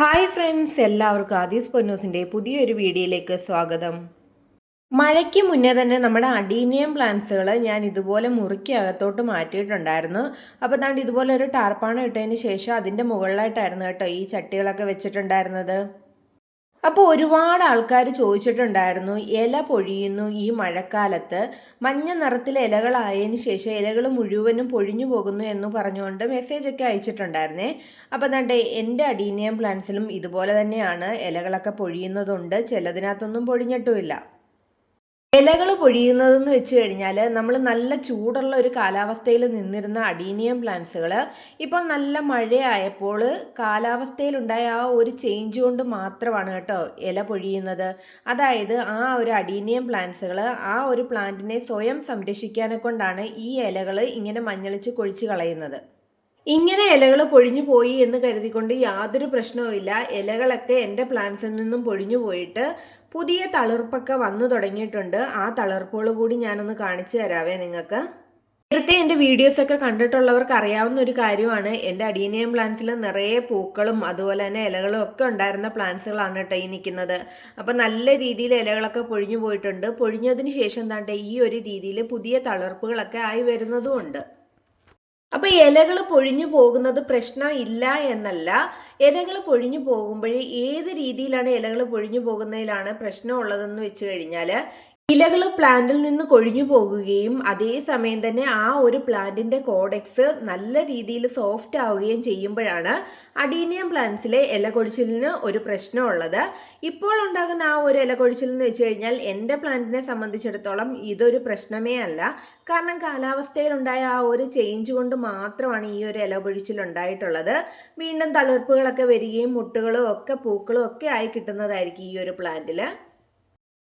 Hi friends എല്ലാവർക്കും ആദീസ് പൊന്നൂസിന്റെ പുതിയൊരു വീഡിയോയിലേക്ക് സ്വാഗതം. മഴയ്ക്ക് മുന്നേ തന്നെ നമ്മുടെ അഡീനിയം പ്ലാന്റ്സുകൾ ഞാൻ ഇതുപോലെ മുറുക്കി അകത്തോട്ട് മാറ്റിയിട്ടുണ്ടായിരുന്നു. അപ്പോൾ താണ്ട് ഇതുപോലെ ഒരു ടാർപ്പാണ് ഇട്ടതിന് ശേഷം അതിന്റെ മുകളിലായിട്ടായിരുന്നു കേട്ടോ ഈ ചട്ടികളൊക്കെ വെച്ചിട്ടുണ്ടായിരുന്നത്. അപ്പോൾ ഒരുപാട് ആൾക്കാർ ചോദിച്ചിട്ടുണ്ടായിരുന്നു ഇല പൊഴിയുന്നു ഈ മഴക്കാലത്ത്. മഞ്ഞ നിറത്തിലെ ഇലകളായതിനു ശേഷം ഇലകൾ മുഴുവനും പൊഴിഞ്ഞു പോകുന്നു എന്ന് പറഞ്ഞുകൊണ്ട് മെസ്സേജൊക്കെ അയച്ചിട്ടുണ്ടായിരുന്നേ. അപ്പോൾ എന്താണ്ട് എന്റെ അഡീനിയം പ്ലാന്റ്സിലും ഇതുപോലെ തന്നെയാണ് ഇലകളൊക്കെ പൊഴിയുന്നതുണ്ട്. ചിലതിനകത്തൊന്നും പൊഴിഞ്ഞിട്ടുമില്ല. ഇലകൾ പൊഴിയുന്നതെന്ന് വെച്ച് കഴിഞ്ഞാൽ നമ്മൾ നല്ല ചൂടുള്ള ഒരു കാലാവസ്ഥയിൽ നിന്നിരുന്ന അഡീനിയം പ്ലാന്റ്സുകൾ ഇപ്പോൾ നല്ല മഴയായപ്പോൾ കാലാവസ്ഥയിലുണ്ടായ ആ ഒരു ചേഞ്ച് കൊണ്ട് മാത്രമാണ് കേട്ടോ ഇല പൊഴിയുന്നത്. അതായത് ആ ഒരു അഡീനിയം പ്ലാന്റ്സുകൾ ആ ഒരു പ്ലാന്റിനെ സ്വയം സംരക്ഷിക്കാനെ കൊണ്ടാണ് ഈ ഇലകൾ ഇങ്ങനെ മഞ്ഞളിച്ച് കൊഴിച്ച് കളയുന്നത്. ഇങ്ങനെ ഇലകൾ പൊഴിഞ്ഞു പോയി എന്ന് കരുതിക്കൊണ്ട് യാതൊരു പ്രശ്നവുമില്ല. ഇലകളൊക്കെ എന്റെ പ്ലാന്റ്സിൽ നിന്നും പൊഴിഞ്ഞു പോയിട്ട് പുതിയ തളിർപ്പൊക്കെ വന്നു തുടങ്ങിയിട്ടുണ്ട്. ആ തളിർപ്പുകൾ കൂടി ഞാനൊന്ന് കാണിച്ചു തരാവേ നിങ്ങൾക്ക്. നേരത്തെ എന്റെ വീഡിയോസൊക്കെ കണ്ടിട്ടുള്ളവർക്ക് അറിയാവുന്ന ഒരു കാര്യമാണ്. എന്റെ അഡീനിയം പ്ലാന്റ്സിൽ നിറയെ പൂക്കളും അതുപോലെ തന്നെ ഇലകളും ഒക്കെ ഉണ്ടായിരുന്ന പ്ലാന്റ്സുകളാണ് കേട്ടോ ഈ നിൽക്കുന്നത്. അപ്പം നല്ല രീതിയിൽ ഇലകളൊക്കെ പൊഴിഞ്ഞു പോയിട്ടുണ്ട്. പൊഴിഞ്ഞതിന് ശേഷം താണ്ടേ ഈ ഒരു രീതിയിൽ പുതിയ തളിർപ്പുകളൊക്കെ ആയി വരുന്നതും ഉണ്ട് അപ്പൊ ഇലകൾ പൊഴിഞ്ഞു പോകുന്നത് പ്രശ്നം ഇല്ല എന്നല്ല. ഇലകൾ പൊഴിഞ്ഞു പോകുമ്പോഴേ ഏത് രീതിയിലാണ് ഇലകൾ പൊഴിഞ്ഞു പോകുന്നതിലാണ് പ്രശ്നം ഉള്ളതെന്ന് വെച്ച് കഴിഞ്ഞാൽ ഇലകൾ പ്ലാന്റിൽ നിന്ന് കൊഴിഞ്ഞു പോകുകയും അതേസമയം തന്നെ ആ ഒരു പ്ലാന്റിന്റെ കോഡെക്സ് നല്ല രീതിയിൽ സോഫ്റ്റ് ആവുകയും ചെയ്യുമ്പോഴാണ് അഡീനിയം പ്ലാന്റ്സിലെ ഇല കൊഴിച്ചിലിന് ഒരു പ്രശ്നമുള്ളത്. ഇപ്പോൾ ഉണ്ടാകുന്ന ആ ഒരു ഇല കൊഴിച്ചിൽ എന്ന് വെച്ച് കഴിഞ്ഞാൽ എന്റെ പ്ലാന്റിനെ സംബന്ധിച്ചിടത്തോളം ഇതൊരു പ്രശ്നമേ അല്ല. കാരണം കാലാവസ്ഥയിലുണ്ടായ ആ ഒരു ചേഞ്ച് കൊണ്ട് മാത്രമാണ് ഈ ഒരു ഇല പൊഴിച്ചിൽ ഉണ്ടായിട്ടുള്ളത്. വീണ്ടും തളിർപ്പുകളൊക്കെ വരികയും മുട്ടുകളും ഒക്കെ പൂക്കളും ഒക്കെ ആയി കിട്ടുന്നതായിരിക്കും ഈ ഒരു പ്ലാന്റിൽ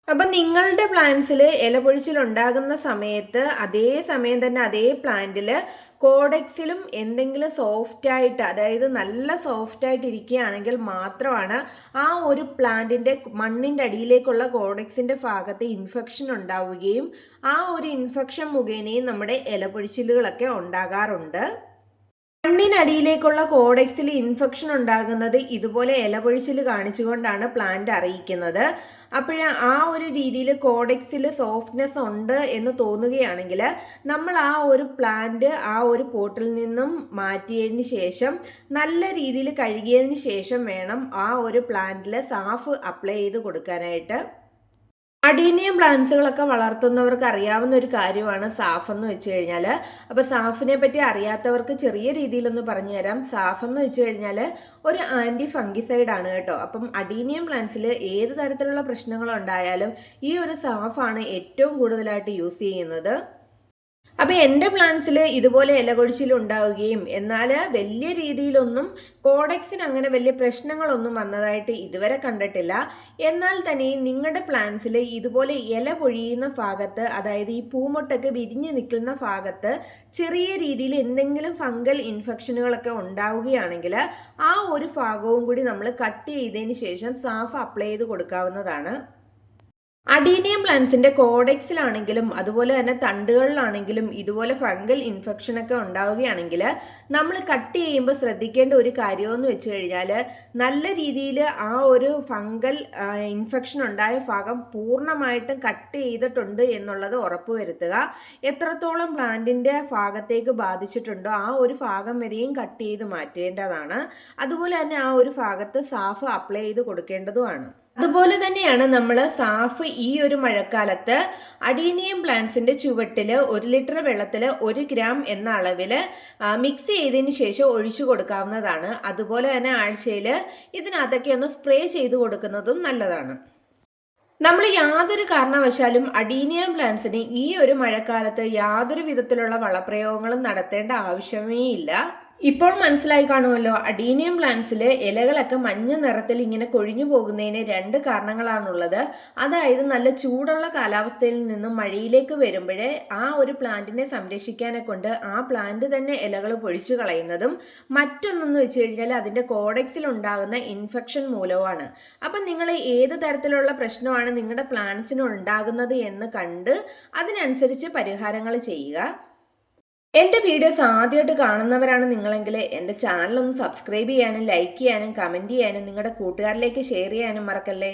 അപ്പം നിങ്ങളുടെ പ്ലാന്റ്സിൽ ഇലപൊഴിച്ചിൽ ഉണ്ടാകുന്ന സമയത്ത് അതേ സമയം തന്നെ അതേ പ്ലാന്റിൽ കോഡെക്സിലും എന്തെങ്കിലും സോഫ്റ്റ് ആയിട്ട് അതായത് നല്ല സോഫ്റ്റ് ആയിട്ട് ഇരിക്കുകയാണെങ്കിൽ മാത്രമാണ് ആ ഒരു പ്ലാന്റിന്റെ മണ്ണിന്റെ അടിയിലേക്കുള്ള കോഡെക്സിന്റെ ഭാഗത്ത് ഇൻഫെക്ഷൻ ഉണ്ടാവുകയും ആ ഒരു ഇൻഫെക്ഷൻ മുഖേനയും നമ്മുടെ ഇലപൊഴിച്ചിലുകളൊക്കെ ഉണ്ടാകാറുണ്ട്. മണ്ണിനടിയിലേക്കുള്ള കോഡെക്സിൽ ഇൻഫെക്ഷൻ ഉണ്ടാകുന്നത് ഇതുപോലെ ഇലപൊഴിച്ചിൽ കാണിച്ചുകൊണ്ടാണ് പ്ലാന്റ് അറിയിക്കുന്നത്. അപ്പോൾ ആ ഒരു രീതിയിൽ കോഡെക്സിൽ സോഫ്റ്റ്നെസ് ഉണ്ട് എന്ന് തോന്നുകയാണെങ്കിൽ നമ്മൾ ആ ഒരു പ്ലാന്റ് ആ ഒരു പോട്ടിൽ നിന്നും മാറ്റിയതിന് ശേഷം നല്ല രീതിയിൽ കഴുകിയതിന് ശേഷം വേണം ആ ഒരു പ്ലാന്റിൽ സാഫ് അപ്ലൈ ചെയ്ത് കൊടുക്കാനായിട്ട്. അഡീനിയം പ്ലാന്റ്സുകളൊക്കെ വളർത്തുന്നവർക്ക് അറിയാവുന്ന ഒരു കാര്യമാണ് സാഫ് എന്ന് വെച്ച് കഴിഞ്ഞാൽ അപ്പോൾ സാഫിനെ പറ്റി അറിയാത്തവർക്ക് ചെറിയ രീതിയിലൊന്ന് പറഞ്ഞു തരാം. സാഫ് എന്ന് വെച്ച് കഴിഞ്ഞാൽ ഒരു ആന്റി ഫംഗിസൈഡ് ആണ് കേട്ടോ. അപ്പം അഡീനിയം പ്ലാന്റ്സിൽ ഏത് തരത്തിലുള്ള പ്രശ്നങ്ങളുണ്ടായാലും ഈ ഒരു സാഫാണ് ഏറ്റവും കൂടുതലായിട്ട് യൂസ് ചെയ്യുന്നത്. അപ്പോൾ എന്റെ പ്ലാൻസിൽ ഇതുപോലെ ഇലകൊഴിച്ചിൽ ഉണ്ടാവുകയും എന്നാൽ വലിയ രീതിയിലൊന്നും കോഡെക്സിന് അങ്ങനെ വലിയ പ്രശ്നങ്ങളൊന്നും വന്നതായിട്ട് ഇതുവരെ കണ്ടിട്ടില്ല. എന്നാൽ തന്നെ നിങ്ങളുടെ പ്ലാൻസിൽ ഇതുപോലെ ഇല പൊഴിയുന്ന ഭാഗത്ത് അതായത് ഈ പൂമൊട്ടൊക്കെ വിരിഞ്ഞു നിൽക്കുന്ന ഭാഗത്ത് ചെറിയ രീതിയിൽ എന്തെങ്കിലും ഫംഗൽ ഇൻഫെക്ഷനുകളൊക്കെ ഉണ്ടാവുകയാണെങ്കിൽ ആ ഒരു ഭാഗവും കൂടി നമ്മൾ കട്ട് ചെയ്തതിന് ശേഷം സാഫ് അപ്ലൈ ചെയ്ത് കൊടുക്കാവുന്നതാണ്. അഡീനിയം പ്ലാന്റ്സിന്റെ കോഡെക്സിലാണെങ്കിലും അതുപോലെ തന്നെ തണ്ടുകളിലാണെങ്കിലും ഇതുപോലെ ഫംഗൽ ഇൻഫെക്ഷൻ ഒക്കെ ഉണ്ടാവുകയാണെങ്കിൽ നമ്മൾ കട്ട് ചെയ്യുമ്പോൾ ശ്രദ്ധിക്കേണ്ട ഒരു കാര്യമെന്ന് വെച്ച് കഴിഞ്ഞാൽ നല്ല രീതിയിൽ ആ ഒരു ഫംഗൽ ഇൻഫെക്ഷൻ ഉണ്ടായ ഭാഗം പൂർണമായിട്ടും കട്ട് ചെയ്തിട്ടുണ്ട് എന്നുള്ളത് ഉറപ്പുവരുത്തുക എത്രത്തോളം പ്ലാന്റിന്റെ ഭാഗത്തേക്ക് ബാധിച്ചിട്ടുണ്ടോ ആ ഒരു ഭാഗം വരെയും കട്ട് ചെയ്ത് മാറ്റേണ്ടതാണ്. അതുപോലെ തന്നെ ആ ഒരു ഭാഗത്ത് സാഫ് അപ്ലൈ ചെയ്ത് കൊടുക്കേണ്ടതുമാണ്. അതുപോലെ തന്നെയാണ് നമ്മൾ സാഫ് ഈ ഒരു മഴക്കാലത്ത് അഡീനിയം പ്ലാന്റ്സിന്റെ ചുവട്ടിൽ ഒരു ലിറ്റർ വെള്ളത്തിൽ ഒരു ഗ്രാം എന്ന അളവിൽ മിക്സ് ചെയ്തതിന് ശേഷം ഒഴിച്ചു കൊടുക്കാവുന്നതാണ്. അതുപോലെ തന്നെ ആഴ്ചയിൽ ഇതിനകത്തൊക്കെ ഒന്ന് സ്പ്രേ ചെയ്ത് കൊടുക്കുന്നതും നല്ലതാണ്. നമ്മൾ യാതൊരു കാരണവശാലും അഡീനിയം പ്ലാന്റ്സിന് ഈ ഒരു മഴക്കാലത്ത് യാതൊരു വിധത്തിലുള്ള വളപ്രയോഗങ്ങളും നടത്തേണ്ട ആവശ്യമേ ഇല്ല. ഇപ്പോൾ മനസ്സിലായി കാണുമല്ലോ അഡീനിയം പ്ലാന്റ്സിൽ ഇലകളൊക്കെ മഞ്ഞ നിറത്തിൽ ഇങ്ങനെ കൊഴിഞ്ഞു പോകുന്നതിന് രണ്ട് കാരണങ്ങളാണുള്ളത്. അതായത് നല്ല ചൂടുള്ള കാലാവസ്ഥയിൽ നിന്നും മഴയിലേക്ക് വരുമ്പോഴേ ആ ഒരു പ്ലാന്റിനെ സംരക്ഷിക്കാനെ കൊണ്ട് ആ പ്ലാന്റ് തന്നെ ഇലകൾ പൊഴിച്ചു കളയുന്നതും മറ്റൊന്നെന്ന് വെച്ച് കഴിഞ്ഞാൽ അതിന്റെ കോഡെക്സിൽ ഉണ്ടാകുന്ന ഇൻഫെക്ഷൻ മൂലവുമാണ്. അപ്പം നിങ്ങൾ ഏത് തരത്തിലുള്ള പ്രശ്നമാണ് നിങ്ങളുടെ പ്ലാന്റ്സിന് ഉണ്ടാകുന്നത് എന്ന് കണ്ട് അതിനനുസരിച്ച് പരിഹാരങ്ങൾ ചെയ്യുക. എന്റെ വീഡിയോസ് ആദ്യമായിട്ട് കാണുന്നവരാണ് നിങ്ങളെങ്കിൽ എന്റെ ചാനൽ ഒന്ന് സബ്സ്ക്രൈബ് ചെയ്യാനും ലൈക്ക് ചെയ്യാനും കമന്റ് ചെയ്യാനും നിങ്ങളുടെ കൂട്ടുകാരിലേക്ക് ഷെയർ ചെയ്യാനും മറക്കല്ലേ?